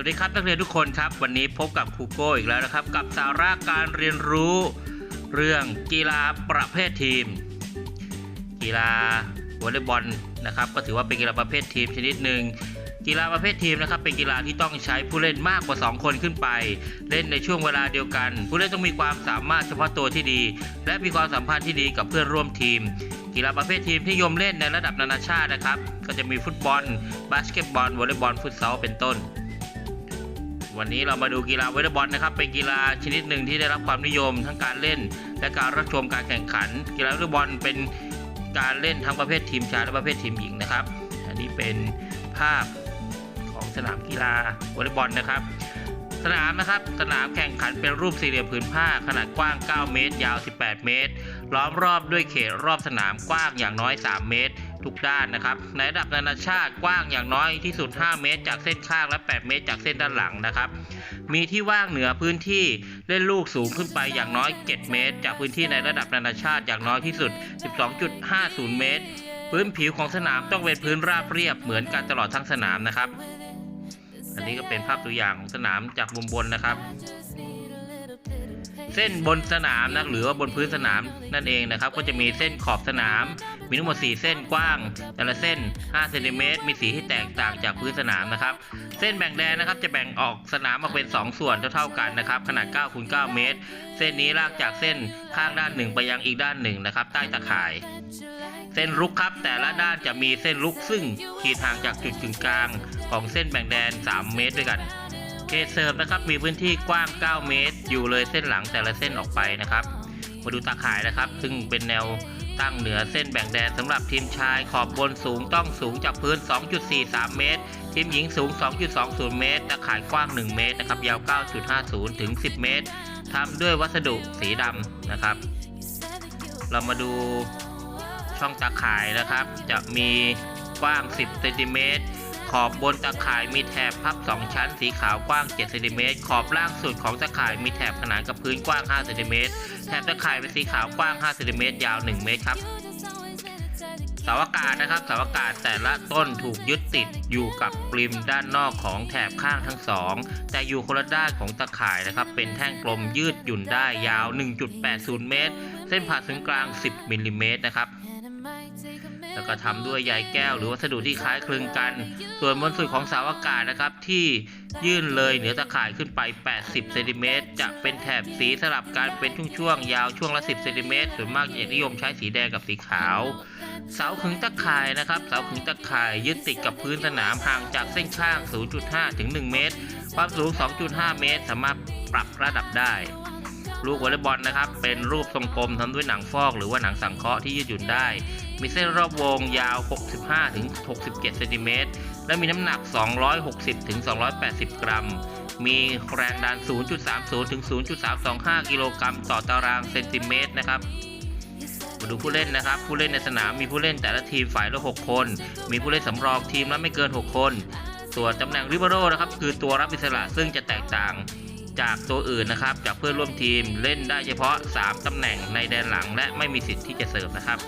วัสดีครับนักเรียนทุกคนครับ วันนี้พบกับครูโก้อีกแล้วนะครับ กับสาระการเรียนรู้เรื่องกีฬาประเภททีม กีฬาวอลเลย์บอลนะครับ ก็ถือว่าเป็นกีฬาประเภททีมชนิดหนึ่งกีฬาประเภททีมนะครับเป็นกีฬาที่ต้องใช้ผู้เล่นมากกว่า 2 คนขึ้นไป เล่นในช่วงเวลาเดียวกัน ผู้เล่นต้องมีความสามารถเฉพาะตัวที่ดี และมีความสัมพันธ์ที่ดีกับเพื่อนร่วมทีม กีฬาประเภททีมที่ยมเล่นในระดับนานาชาตินะครับ ก็จะมีฟุตบอลบาสเกตบอลวอลเลย์บอลฟุตซอลเป็นต้น วันนี้เรามาดูกีฬาวอลเลย์บอลนะครับ เป็นกีฬาชนิดหนึ่งที่ได้รับความนิยมทั้งการเล่น และการรับชมการแข่งขัน กีฬาวอลเลย์บอลเป็นการเล่นทั้งประเภททีมชายและประเภททีมหญิงนะครับ อันนี้เป็นภาพของสนามกีฬาวอลเลย์บอลนะครับ สนามนะครับ สนามแข่งขันเป็นรูปสี่เหลี่ยมผืนผ้าขนาดกว้าง 9 เมตร ยาว 18 เมตร ล้อมรอบด้วยเขตรอบสนามกว้างอย่างน้อย 3 เมตร ทุกด้านนะครับ ในระดับนานาชาติกว้างอย่างน้อยที่สุด 5 เมตร จากเส้นข้างและ 8 เมตร จากเส้นด้านหลังนะครับ มีที่ว่างเหนือพื้นที่เล่นลูกสูงขึ้นไปอย่างน้อย 7 เมตร จากพื้นที่ในระดับนานาชาติอย่างน้อยที่สุด 12.50 เมตร พื้นผิวของสนามต้องเป็นพื้นราบเรียบเหมือนกันตลอดทั้งสนามนะครับ อันนี้ก็เป็นภาพตัวอย่างของสนามจากมุมบนนะครับเส้นบนสนามนะหรือว่าบนพื้นสนามนั่นเองนะครับ ก็จะมีเส้นขอบสนาม มีทั้งหมด 4 เส้นกว้าง แต่ละเส้น 5 เซนติเมตร มีสีที่แตกต่างจากพื้นสนามนะครับ เส้นแบ่งแดนนะครับ จะแบ่งออกสนามออกเป็น 2 ส่วนเท่าๆกันนะครับ ขนาด9คูณ9เมตร เส้นนี้ลากจากเส้นข้างด้านหนึ่งไปยังอีกด้านหนึ่งนะครับ ใต้ตะข่าย เส้นลุกครับ แต่ละด้านจะมีเส้นลุกซึ่งขีดห่างจากจุดกึ่งกลาง ของเส้นแบ่งแดน 3 เมตรด้วยกันเขตเสิร์ฟนะครับ มีพื้นที่กว้าง 9 เมตร อยู่เลยเส้นหลังแต่ละเส้นออกไปนะครับ มาดูตาข่ายนะครับ ซึ่งเป็นแนว ตั้งเหนือเส้นแบ่งแดนสำหรับทีมชายขอบบนสูงต้องสูงจากพื้น 2.43 เมตร ทีมหญิงสูง 2.20 เมตรตะข่ายกว้าง 1 เมตรนะครับยาว 9.50 ถึง 10 เมตรทำด้วยวัสดุสีดำนะครับ เรามาดูช่องตะข่ายนะครับ จะมีกว้าง 10 เซนติเมตร ขอบบนตาข่ายมีแถบพับ 2 ชั้นสีขาวกว้าง7เซนติเมตรขอบล่างสุดของตาข่ายมีแถบขนานกับพื้นกว้าง5เซนติเมตรแถบตาข่ายเป็นสีขาวกว้าง5เซนติเมตรยาว 1 เมตรครับเสาอากาศนะครับเสาอากาศแต่ละต้นถูกยึดติดอยู่กับริมด้านนอกของแถบข้างทั้งสองแต่อยู่คนละด้านของตะข่ายนะครับ เป็นแท่งกลมยืดหยุ่นได้ยาว 1.80 เมตร เส้นผ่าศูนย์กลาง 10มิลลิเมตรนะครับ แล้วก็ทำด้วยใยแก้ว หรือวัสดุที่คล้ายคลึงกัน ส่วนบนสุดของเสาอากาศนะครับ ที่ยื่นเลยเหนือตะข่ายขึ้นไป 80เซนติเมตรจะเป็นแถบสีสลับกันเป็นช่วงๆยาวช่วงละ 10เซนติเมตรส่วนมากจะนิยมใช้สีแดงกับสีขาว เสาขึงตะข่ายนะครับ เสาขึงตะข่ายยึดติดกับพื้นสนามห่างจากเส้นข้าง 0.5 ถึง 1 เมตร ความสูง 2.5 เมตร สามารถปรับระดับได้ลูกวอลเลย์บอลนะครับ เป็นรูปทรงกลมทำด้วยหนังฟอกหรือว่าหนังสังเคราะห์ที่ยืดหยุ่นได้ มีเส้นรอบวงยาว 65ถึง67 เซนติเมตร และมีน้ำหนัก 260ถึง280 กรัม มีแรงดัน 0.30ถึง0.325 กิโลกรัมต่อตารางเซนติเมตรนะครับมาดูผู้เล่นนะครับ ผู้เล่นในสนามมีผู้เล่นแต่ละทีมฝ่ายละ 6 คน มีผู้เล่นสำรองทีมละไม่เกิน 6 คน ส่วนตำแหน่งริเบโรนะครับคือตัวรับอิสระซึ่งจะแตกต่างจากตัวอื่นนะครับ จากเพื่อนร่วมทีมเล่นได้เฉพาะ 3 ตำแหน่งในแดนหลังและไม่มีสิทธิ์ที่จะเสิร์ฟนะครับ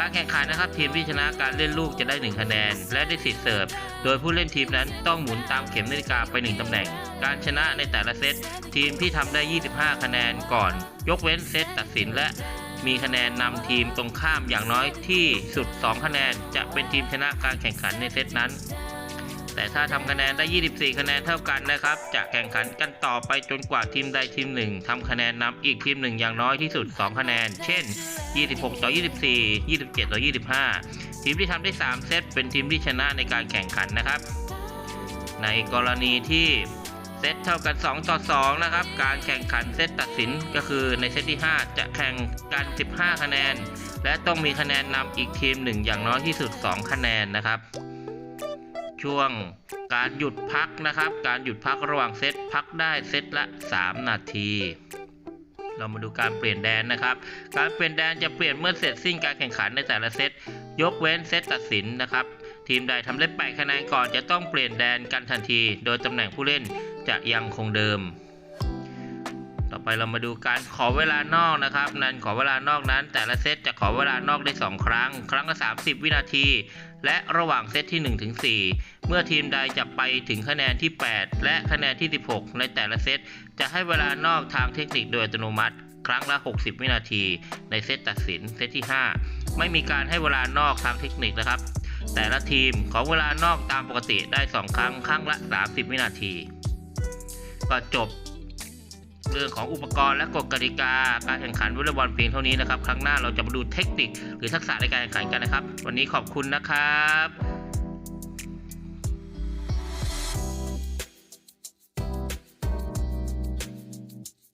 การแข่งขันนะครับทีมที่ชนะการเล่นลูกจะได้ 1 คะแนน และได้สิทธิ์เสิร์ฟ โดยผู้เล่นทีมนั้นต้องหมุนตามเข็มนาฬิกาไป 1ตำแหน่ง การชนะในแต่ละเซตทีมที่ทำได้ 25 คะแนนก่อน ยกเว้นเซตตัดสินและมีคะแนนนำทีมตรงข้ามอย่างน้อยที่สุด 2 คะแนน จะเป็นทีมชนะการแข่งขันในเซตนั้น แต่ถ้าทำคะแนนได้ 24 คะแนนเท่ากันนะครับ จะแข่งขันกันต่อไปจนกว่าทีมใดทีมหนึ่งทำคะแนนนำอีกทีมหนึ่งอย่างน้อยที่สุด 2 คะแนน เช่น 26 ต่อ 24 27 ต่อ 25 ทีมที่ทำได้ 3 เซตเป็นทีมที่ชนะในการแข่งขันนะครับ ในกรณีที่เซตเท่ากัน 2 ต่อ 2 นะครับ การแข่งขันเซตตัดสินก็คือในเซตที่ 5 จะแข่งกัน 15 คะแนน และต้องมีคะแนนนำอีกทีมหนึ่งอย่างน้อยที่สุด 2 คะแนนนะครับ ช่วงการหยุดพักนะครับ การหยุดพักระหว่างเซตพักได้เซตละ 3 นาที เรามาดูการเปลี่ยนแดนนะครับ การเปลี่ยนแดนจะเปลี่ยนเมื่อเสร็จสิ้นการแข่งขันในแต่ละเซตยกเว้นเซตตัดสินนะครับ ทีมใดทำได้8คะแนนก่อนจะต้องเปลี่ยนแดนกันทันที โดยตำแหน่งผู้เล่นจะยังคงเดิม ต่อไปเรามาดูการขอเวลานอกนะครับ นั้นขอเวลานอกนั้น แต่ละเซตจะขอเวลานอกได้ 2 ครั้ง ครั้งละ30 วินาที และระหว่างเซตที่1ถึง4เมื่อทีมใดจะไปถึงคะแนนที่ 8 และคะแนนที่ 16 ในแต่ละเซตจะให้เวลานอกทางเทคนิคโดยอัตโนมัติ ครั้งละ 60 วินาที ในเซตตัดสินเซตที่ 5 ไม่มีการให้เวลานอกทางเทคนิคนะครับ แต่ละทีมของเวลานอกตามปกติได้ 2 ครั้ง ครั้งละ 30 วินาที ก็จบ เรื่องของอุปกรณ์และกฎกติกา การแข่งขันวอลเลย์บอลเพียงเท่านี้นะครับ ครั้งหน้าเราจะมาดูเทคนิคหรือทักษะในการแข่งขันกันนะครับ วันนี้ขอบคุณนะครับ